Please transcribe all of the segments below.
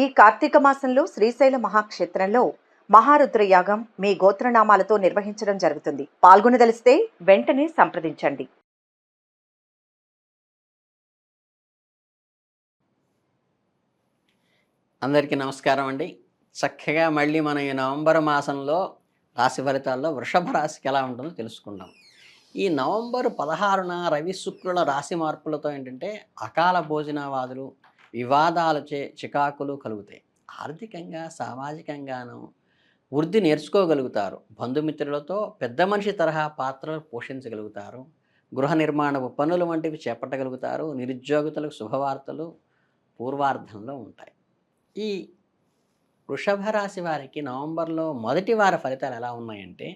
ఈ కార్తీక మాసంలో శ్రీశైల మహాక్షేత్రంలో మహారుద్ర యాగం మీ గోత్రనామాలతో నిర్వహించడం జరుగుతుంది. పాల్గొనదలిస్తే వెంటనే సంప్రదించండి. అందరికీ నమస్కారం అండి. చక్కగా మళ్ళీ మనం ఈ నవంబర్ మాసంలో రాశి ఫలితాల్లో వృషభ రాశికి ఎలా ఉంటుందో తెలుసుకుందాం. ఈ నవంబర్ పదహారున రవి శుక్రుల రాశి మార్పులతో ఏంటంటే అకాల భోజనవాదులు వివాదాలచే చికాకులు కలుగుతాయి. ఆర్థికంగా సామాజికంగాను వృద్ధి నేర్చుకోగలుగుతారు. బంధుమిత్రులతో పెద్ద మనిషి తరహా పాత్రలు పోషించగలుగుతారు. గృహ నిర్మాణపు పనులు వంటివి చేపట్టగలుగుతారు. నిరుద్యోగితులకు శుభవార్తలు పూర్వార్ధంలో ఉంటాయి. ఈ వృషభ రాశి వారికి నవంబర్లో మొదటి వార ఫలితాలు ఎలా ఉన్నాయంటే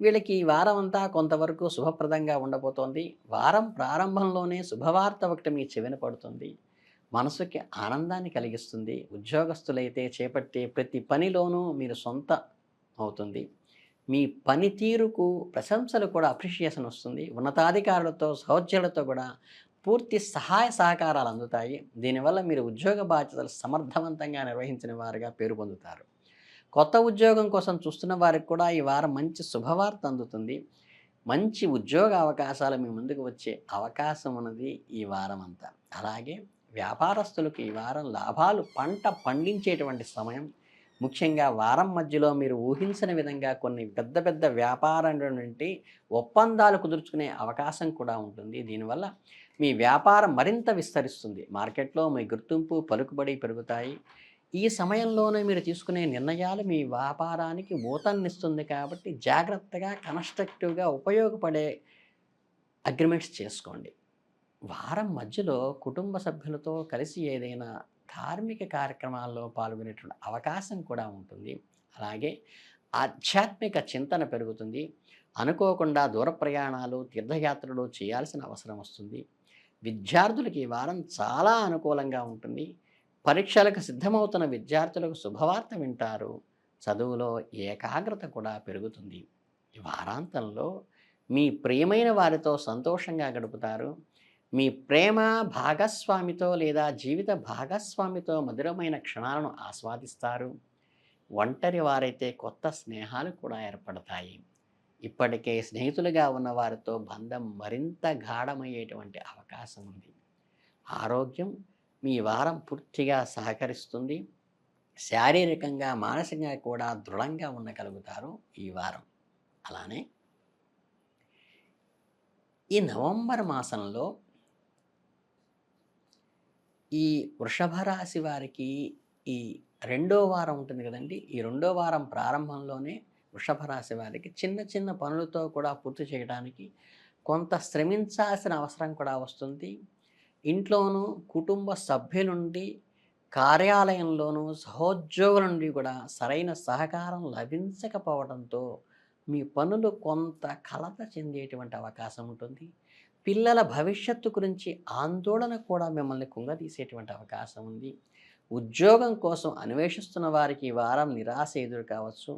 వీళ్ళకి ఈ వారం అంతా కొంతవరకు శుభప్రదంగా ఉండబోతోంది. వారం ప్రారంభంలోనే శుభవార్త ఒకటి మీ చెవిన పడుతుంది. మనసుకి ఆనందాన్ని కలిగిస్తుంది. ఉద్యోగస్తులైతే చేపట్టే ప్రతి పనిలోనూ మీరు సొంత అవుతుంది. మీ పనితీరుకు ప్రశంసలు కూడా అప్రిషియేషన్ వస్తుంది. ఉన్నతాధికారులతో సహోద్యోగులతో కూడా పూర్తి సహాయ సహకారాలు అందుతాయి. దీనివల్ల మీరు ఉద్యోగ బాధ్యతలు సమర్థవంతంగా నిర్వహించిన వారుగా పేరు పొందుతారు. కొత్త ఉద్యోగం కోసం చూస్తున్న వారికి కూడా ఈ వారం మంచి శుభవార్త అందుతుంది. మంచి ఉద్యోగ అవకాశాలు మీ ముందుకు వచ్చే అవకాశం ఉన్నది ఈ వారం అంతా అలాగే వ్యాపారస్తులకు ఈ వారం లాభాలు పంట పండించేటువంటి సమయం. ముఖ్యంగా వారం మధ్యలో మీరు ఊహించిన విధంగా కొన్ని పెద్ద పెద్ద వ్యాపారం నుండి ఒప్పందాలు కుదుర్చుకునే అవకాశం కూడా ఉంటుంది. దీనివల్ల మీ వ్యాపారం మరింత విస్తరిస్తుంది. మార్కెట్లో మీ గుర్తింపు పలుకుబడి పెరుగుతాయి. ఈ సమయంలోనే మీరు తీసుకునే నిర్ణయాలు మీ వ్యాపారానికి ఊతన్నిస్తుంది కాబట్టి జాగ్రత్తగా కన్స్ట్రక్టివ్గా ఉపయోగపడే అగ్రిమెంట్స్ చేసుకోండి. వారం మధ్యలో కుటుంబ సభ్యులతో కలిసి ఏదైనా ధార్మిక కార్యక్రమాల్లో పాల్గొనేటువంటి అవకాశం కూడా ఉంటుంది. అలాగే ఆధ్యాత్మిక చింతన పెరుగుతుంది. అనుకోకుండా దూర ప్రయాణాలు తీర్థయాత్రలు చేయాల్సిన అవసరం వస్తుంది. విద్యార్థులకి ఈ వారం చాలా అనుకూలంగా ఉంటుంది. పరీక్షలకు సిద్ధమవుతున్న విద్యార్థులకు శుభవార్త వింటారు. చదువులో ఏకాగ్రత కూడా పెరుగుతుంది. ఈ వారాంతంలో మీ ప్రియమైన వారితో సంతోషంగా గడుపుతారు. మీ ప్రేమ భాగస్వామితో లేదా జీవిత భాగస్వామితో మధురమైన క్షణాలను ఆస్వాదిస్తారు. ఒంటరి వారైతే కొత్త స్నేహాలు కూడా ఏర్పడతాయి. ఇప్పటికే స్నేహితులుగా ఉన్న వారితో బంధం మరింత గాఢమయ్యేటువంటి అవకాశం ఉంది. ఆరోగ్యం మీ వారం పూర్తిగా సహకరిస్తుంది. శారీరకంగా మానసికంగా కూడా దృఢంగా ఉండగలుగుతారు ఈ వారం. అలానే ఈ నవంబర్ మాసంలో ఈ వృషభ రాశి వారికి ఈ రెండో వారం ఉంటుంది కదండి. ఈ రెండో వారం ప్రారంభంలోనే వృషభ రాశి వారికి చిన్న చిన్న పనులతో కూడా పూర్తి చేయడానికి కొంత శ్రమించాల్సిన అవసరం కూడా వస్తుంది. ఇంట్లోనూ కుటుంబ సభ్యుల నుండి కార్యాలయంలోనూ సహోద్యోగుల నుండి కూడా సరైన సహకారం లభించకపోవడంతో మీ పనులు కొంత కలత చెందేటువంటి అవకాశం ఉంటుంది. పిల్లల భవిష్యత్తు గురించి ఆందోళన కూడా మిమ్మల్ని కుంగదీసేటువంటి అవకాశం ఉంది. ఉద్యోగం కోసం అన్వేషిస్తున్న వారికి ఈ వారం నిరాశ ఎదురు కావచ్చు.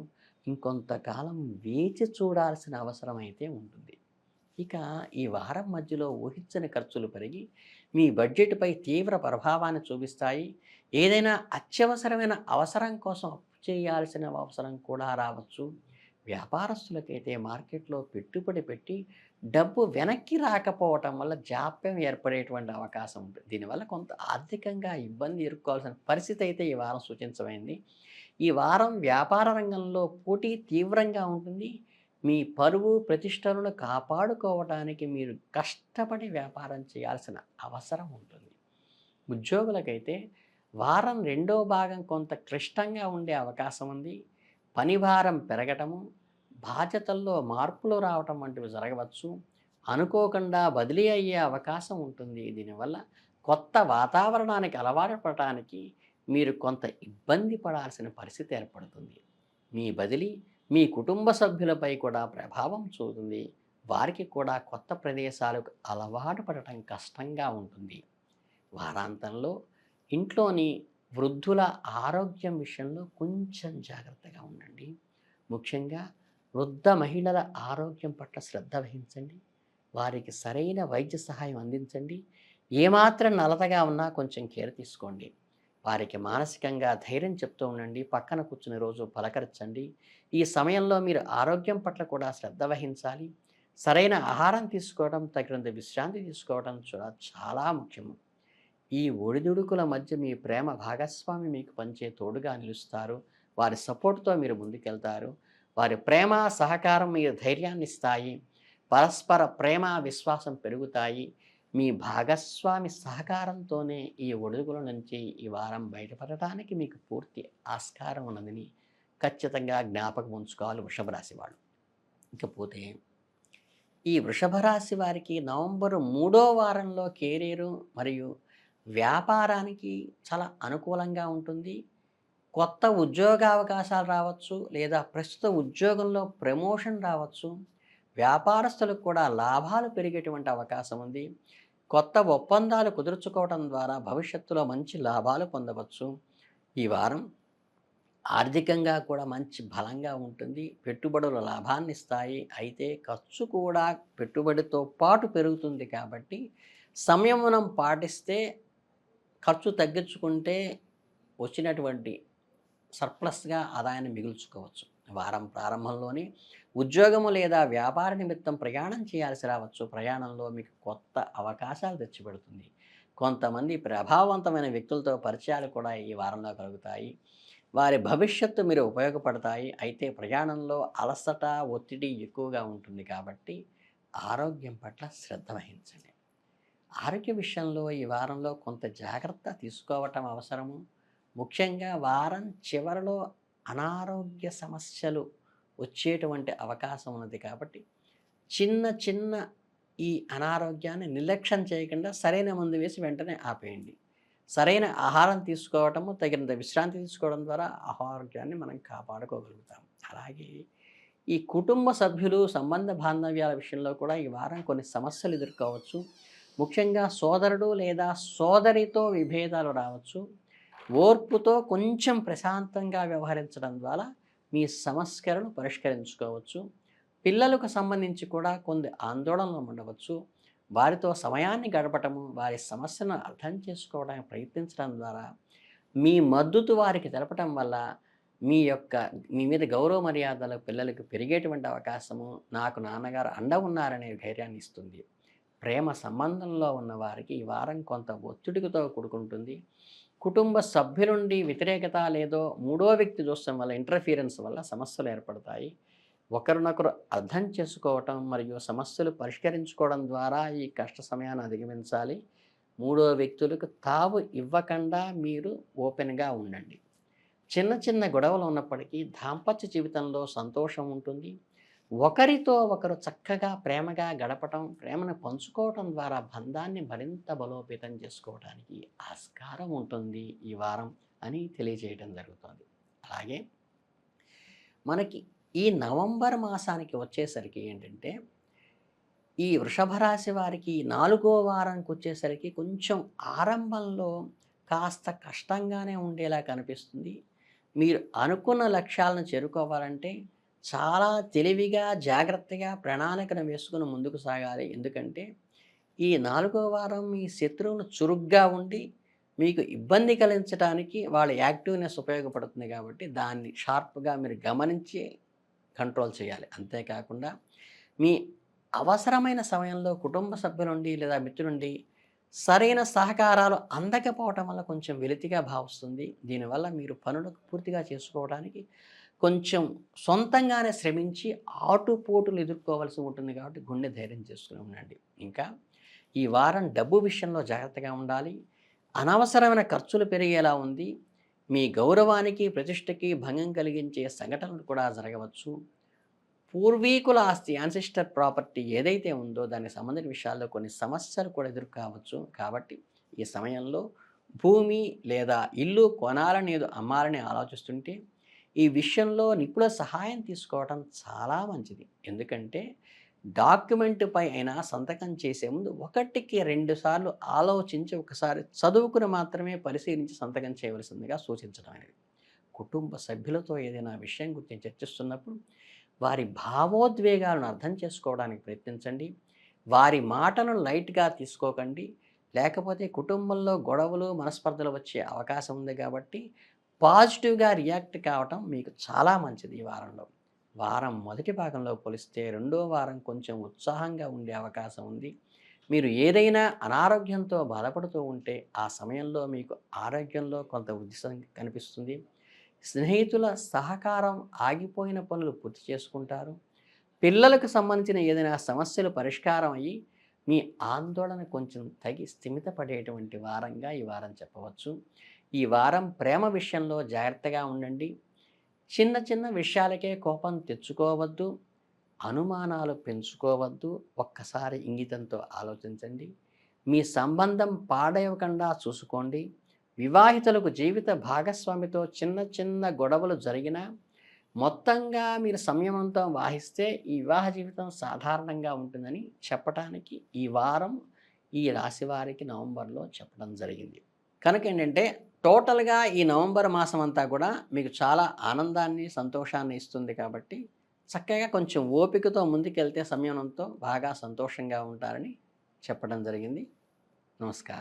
ఇంకొంతకాలం వేచి చూడాల్సిన అవసరం అయితే ఉంటుంది. ఇక ఈ వారం మధ్యలో ఊహించని ఖర్చులు పెరిగి మీ బడ్జెట్పై తీవ్ర ప్రభావాన్ని చూపిస్తాయి. ఏదైనా అత్యవసరమైన అవసరం కోసం అప్పు చేయాల్సిన అవసరం కూడా రావచ్చు. వ్యాపారస్తులకైతే మార్కెట్లో పెట్టుబడి పెట్టి డబ్బు వెనక్కి రాకపోవటం వల్ల జాప్యం ఏర్పడేటువంటి అవకాశం ఉంటుంది. దీనివల్ల కొంత ఆర్థికంగా ఇబ్బంది ఎదుర్కోవాల్సిన పరిస్థితి అయితే ఈ వారం సూచించమైంది ఈ వారం వ్యాపార రంగంలో పోటీ తీవ్రంగా ఉంటుంది. మీ పరువు ప్రతిష్టలను కాపాడుకోవడానికి మీరు కష్టపడి వ్యాపారం చేయాల్సిన అవసరం ఉంటుంది. ఉద్యోగులకైతే వారం రెండో భాగం కొంత క్లిష్టంగా ఉండే అవకాశం ఉంది. పని భారం పెరగటము బాధ్యతల్లో మార్పులు రావటం వంటివి జరగవచ్చు. అనుకోకుండా బదిలీ అయ్యే అవకాశం ఉంటుంది. దీనివల్ల కొత్త వాతావరణానికి అలవాటు పడటానికి మీరు కొంత ఇబ్బంది పడాల్సిన పరిస్థితి ఏర్పడుతుంది. మీ బదిలీ మీ కుటుంబ సభ్యులపై కూడా ప్రభావం చూపుతుంది. వారికి కూడా కొత్త ప్రదేశాలకు అలవాటు పడటం కష్టంగా ఉంటుంది. వారాంతంలో ఇంట్లోని వృద్ధుల ఆరోగ్యం విషయంలో కొంచెం జాగ్రత్తగా ఉండండి. ముఖ్యంగా వృద్ధ మహిళల ఆరోగ్యం పట్ల శ్రద్ధ వహించండి. వారికి సరైన వైద్య సహాయం అందించండి. ఏమాత్రం నలతగా ఉన్నా కొంచెం కేర్ తీసుకోండి. వారికి మానసికంగా ధైర్యం చెప్తూ ఉండండి. పక్కన కూర్చుని రోజు పలకరించండి. ఈ సమయంలో మీరు ఆరోగ్యం పట్ల కూడా శ్రద్ధ వహించాలి. సరైన ఆహారం తీసుకోవడం తగినంత విశ్రాంతి తీసుకోవడం కూడా చాలా ముఖ్యము ఈ ఒడిదుడుకుల మధ్య మీ ప్రేమ భాగస్వామి మీకు పంచే తోడుగా నిలుస్తారు. వారి సపోర్ట్తో మీరు ముందుకెళ్తారు. వారి ప్రేమ సహకారం మీరు ధైర్యాన్ని ఇస్తాయి. పరస్పర ప్రేమ విశ్వాసం పెరుగుతాయి. మీ భాగస్వామి సహకారంతోనే ఈ ఒడుగుల నుంచి ఈ వారం బయటపడటానికి మీకు పూర్తి ఆస్కారం ఉన్నదని ఖచ్చితంగా జ్ఞాపకం ఉంచుకోవాలి వృషభ రాశి వాళ్ళు. ఇకపోతే ఈ వృషభ రాశి వారికి నవంబరు మూడో వారంలో కెరీరు మరియు వ్యాపారానికి చాలా అనుకూలంగా ఉంటుంది. కొత్త ఉద్యోగ అవకాశాలు రావచ్చు లేదా ప్రస్తుత ఉద్యోగంలో ప్రమోషన్ రావచ్చు. వ్యాపారస్తులకు కూడా లాభాలు పెరిగేటువంటి అవకాశం ఉంది. కొత్త ఒప్పందాలు కుదుర్చుకోవడం ద్వారా భవిష్యత్తులో మంచి లాభాలు పొందవచ్చు. ఈ వారం ఆర్థికంగా కూడా మంచి బలంగా ఉంటుంది. పెట్టుబడులు లాభాన్ని ఇస్తాయి. అయితే ఖర్చు కూడా పెట్టుబడితో పాటు పెరుగుతుంది కాబట్టి సంయమనం పాటిస్తే ఖర్చు తగ్గించుకుంటే వచ్చినటువంటి సర్ప్లస్గా ఆదాయాన్ని మిగుల్చుకోవచ్చు. వారం ప్రారంభంలోనే ఉద్యోగము లేదా వ్యాపార నిమిత్తం ప్రయాణం చేయాల్సి రావచ్చు. ప్రయాణంలో మీకు కొత్త అవకాశాలు తెచ్చిపెడుతుంది. కొంతమంది ప్రభావవంతమైన వ్యక్తులతో పరిచయాలు కూడా ఈ వారంలో కలుగుతాయి. వారి భవిష్యత్తు మీరు ఉపయోగపడతాయి. అయితే ప్రయాణంలో అలసట ఒత్తిడి ఎక్కువగా ఉంటుంది కాబట్టి ఆరోగ్యం పట్ల శ్రద్ధ వహించండి. ఆరోగ్య విషయంలో ఈ వారంలో కొంత జాగ్రత్త తీసుకోవటం అవసరము. ముఖ్యంగా వారం చివరిలో అనారోగ్య సమస్యలు వచ్చేటువంటి అవకాశం ఉన్నది కాబట్టి చిన్న చిన్న ఈ అనారోగ్యాన్ని నిర్లక్ష్యం చేయకుండా సరైన మందు వేసి వెంటనే ఆపేయండి. సరైన ఆహారం తీసుకోవటము తగినంత విశ్రాంతి తీసుకోవడం ద్వారా ఆరోగ్యాన్ని మనం కాపాడుకోగలుగుతాం. అలాగే ఈ కుటుంబ సభ్యులు సంబంధ బాంధవ్యాల విషయంలో కూడా ఈ వారం కొన్ని సమస్యలు ఎదుర్కోవచ్చు. ముఖ్యంగా సోదరుడు లేదా సోదరితో విభేదాలు రావచ్చు. ఓర్పుతో కొంచెం ప్రశాంతంగా వ్యవహరించడం ద్వారా మీ సమస్యలను పరిష్కరించుకోవచ్చు. పిల్లలకు సంబంధించి కూడా కొన్ని ఆందోళనలు ఉండవచ్చు. వారితో సమయాన్ని గడపటము వారి సమస్యను అర్థం చేసుకోవడానికి ప్రయత్నించడం ద్వారా మీ మద్దతు వారికి తెలపటం వల్ల మీ యొక్క మీ మీద గౌరవ మర్యాదలు పిల్లలకు పెరిగేటువంటి అవకాశము నాకు నాన్నగారు అండ ఉన్నారనే ధైర్యాన్ని ఇస్తుంది. ప్రేమ సంబంధంలో ఉన్న వారికి ఈ వారం కొంత ఒత్తిడితో కూడుకుంటుంది. కుటుంబ సభ్యుల నుండి వ్యతిరేకత లేదో మూడో వ్యక్తి చూస్తాం వల్ల ఇంటర్ఫీరెన్స్ వల్ల సమస్యలు ఏర్పడతాయి. ఒకరినొకరు అర్థం చేసుకోవటం మరియు సమస్యలు పరిష్కరించుకోవడం ద్వారా ఈ కష్ట సమయాన్ని అధిగమించాలి. మూడో వ్యక్తులకు తావు ఇవ్వకుండా మీరు ఓపెన్గా ఉండండి. చిన్న చిన్న గొడవలు ఉన్నప్పటికీ దాంపత్య జీవితంలో సంతోషం ఉంటుంది. ఒకరితో ఒకరు చక్కగా ప్రేమగా గడపటం ప్రేమను పంచుకోవటం ద్వారా బంధాన్ని మరింత బలోపేతం చేసుకోవడానికి ఆస్కారం ఉంటుంది ఈ వారం అని తెలియజేయడం జరుగుతుంది. అలాగే మనకి ఈ నవంబర్ మాసానికి వచ్చేసరికి ఏంటంటే ఈ వృషభ రాశి వారికి నాలుగో వారానికి వచ్చేసరికి కొంచెం ఆరంభంలో కాస్త కష్టంగానే ఉండేలా కనిపిస్తుంది. మీరు అనుకున్న లక్ష్యాలను చేరుకోవాలంటే చాలా తెలివిగా జాగ్రత్తగా ప్రణాళికను వేసుకుని ముందుకు సాగాలి. ఎందుకంటే ఈ నాలుగో వారం మీ శత్రువులు చురుగ్గా ఉండి మీకు ఇబ్బంది కలిగించడానికి వాళ్ళ యాక్టివ్నెస్ ఉపయోగపడుతుంది కాబట్టి దాన్ని షార్ప్గా మీరు గమనించి కంట్రోల్ చేయాలి. అంతేకాకుండా మీ అవసరమైన సమయంలో కుటుంబ సభ్యులుండి లేదా మిత్రుల నుండి సరైన సహకారాలు అందకపోవటం వల్ల కొంచెం వెలితిగా భావిస్తుంది. దీనివల్ల మీరు పనులు పూర్తిగా చేసుకోవడానికి కొంచెం సొంతంగానే శ్రమించి ఆటుపోటులు ఎదుర్కోవాల్సి ఉంటుంది కాబట్టి గుండె ధైర్యం చేసుకుని ఉండండి. ఇంకా ఈ వారం డబ్బు విషయంలో జాగ్రత్తగా ఉండాలి. అనవసరమైన ఖర్చులు పెరిగేలా ఉంది. మీ గౌరవానికి ప్రతిష్టకి భంగం కలిగించే సంఘటనలు కూడా జరగవచ్చు. పూర్వీకుల ఆస్తి యాన్సిస్టర్ ప్రాపర్టీ ఏదైతే ఉందో దానికి సంబంధించిన విషయాల్లో కొన్ని సమస్యలు కూడా ఎదుర్కోవచ్చు. కాబట్టి ఈ సమయంలో భూమి లేదా ఇల్లు కొనాలని ఏదో అమ్మాలని ఆలోచిస్తుంటే ఈ విషయంలో నిపుణుల సహాయం తీసుకోవడం చాలా మంచిది. ఎందుకంటే డాక్యుమెంట్ పై అయినా సంతకం చేసే ముందు ఒకటికి రెండు సార్లు ఆలోచించి ఒకసారి చదువుకుని మాత్రమే పరిశీలించి సంతకం చేయవలసిందిగా సూచించడం అనేది. కుటుంబ సభ్యులతో ఏదైనా విషయం గురించి చర్చిస్తున్నప్పుడు వారి భావోద్వేగాలను అర్థం చేసుకోవడానికి ప్రయత్నించండి. వారి మాటలను లైట్గా తీసుకోకండి. లేకపోతే కుటుంబంలో గొడవలు మనస్పర్ధలు వచ్చే అవకాశం ఉంది కాబట్టి పాజిటివ్గా రియాక్ట్ కావటం మీకు చాలా మంచిది ఈ వారంలో. వారం మొదటి భాగంలో పోలిస్తే రెండో వారం కొంచెం ఉత్సాహంగా ఉండే అవకాశం ఉంది. మీరు ఏదైనా అనారోగ్యంతో బాధపడుతూ ఉంటే ఆ సమయంలో మీకు ఆరోగ్యంలో కొంత ఉద్దేశం కనిపిస్తుంది. స్నేహితుల సహకారం ఆగిపోయిన పనులు పూర్తి చేసుకుంటారు. పిల్లలకు సంబంధించిన ఏదైనా సమస్యలు పరిష్కారం అయ్యి మీ ఆందోళన కొంచెం తగి స్థిమితపడేటువంటి వారంగా ఈ వారం చెప్పవచ్చు. ఈ వారం ప్రేమ విషయంలో జాగ్రత్తగా ఉండండి. చిన్న చిన్న విషయాలకే కోపం తెచ్చుకోవద్దు. అనుమానాలు పెంచుకోవద్దు. ఒక్కసారి ఇంగితంతో ఆలోచించండి. మీ సంబంధం పాడవకుండా చూసుకోండి. వివాహితులకు జీవిత భాగస్వామితో చిన్న చిన్న గొడవలు జరిగినా మొత్తంగా మీరు సంయమంతో వాహిస్తే ఈ వివాహ జీవితం సాధారణంగా ఉంటుందని చెప్పడానికి ఈ వారం ఈ రాశి వారికి నవంబర్లో చెప్పడం జరిగింది. కనుక ఏంటంటే టోటల్గా ఈ నవంబర్ మాసం అంతా కూడా మీకు చాలా ఆనందాన్ని సంతోషాన్ని ఇస్తుంది కాబట్టి చక్కగా కొంచెం ఓపికతో ముందుకెళ్తే సంయమనంతో బాగా సంతోషంగా ఉంటారని చెప్పడం జరిగింది. నమస్కారం.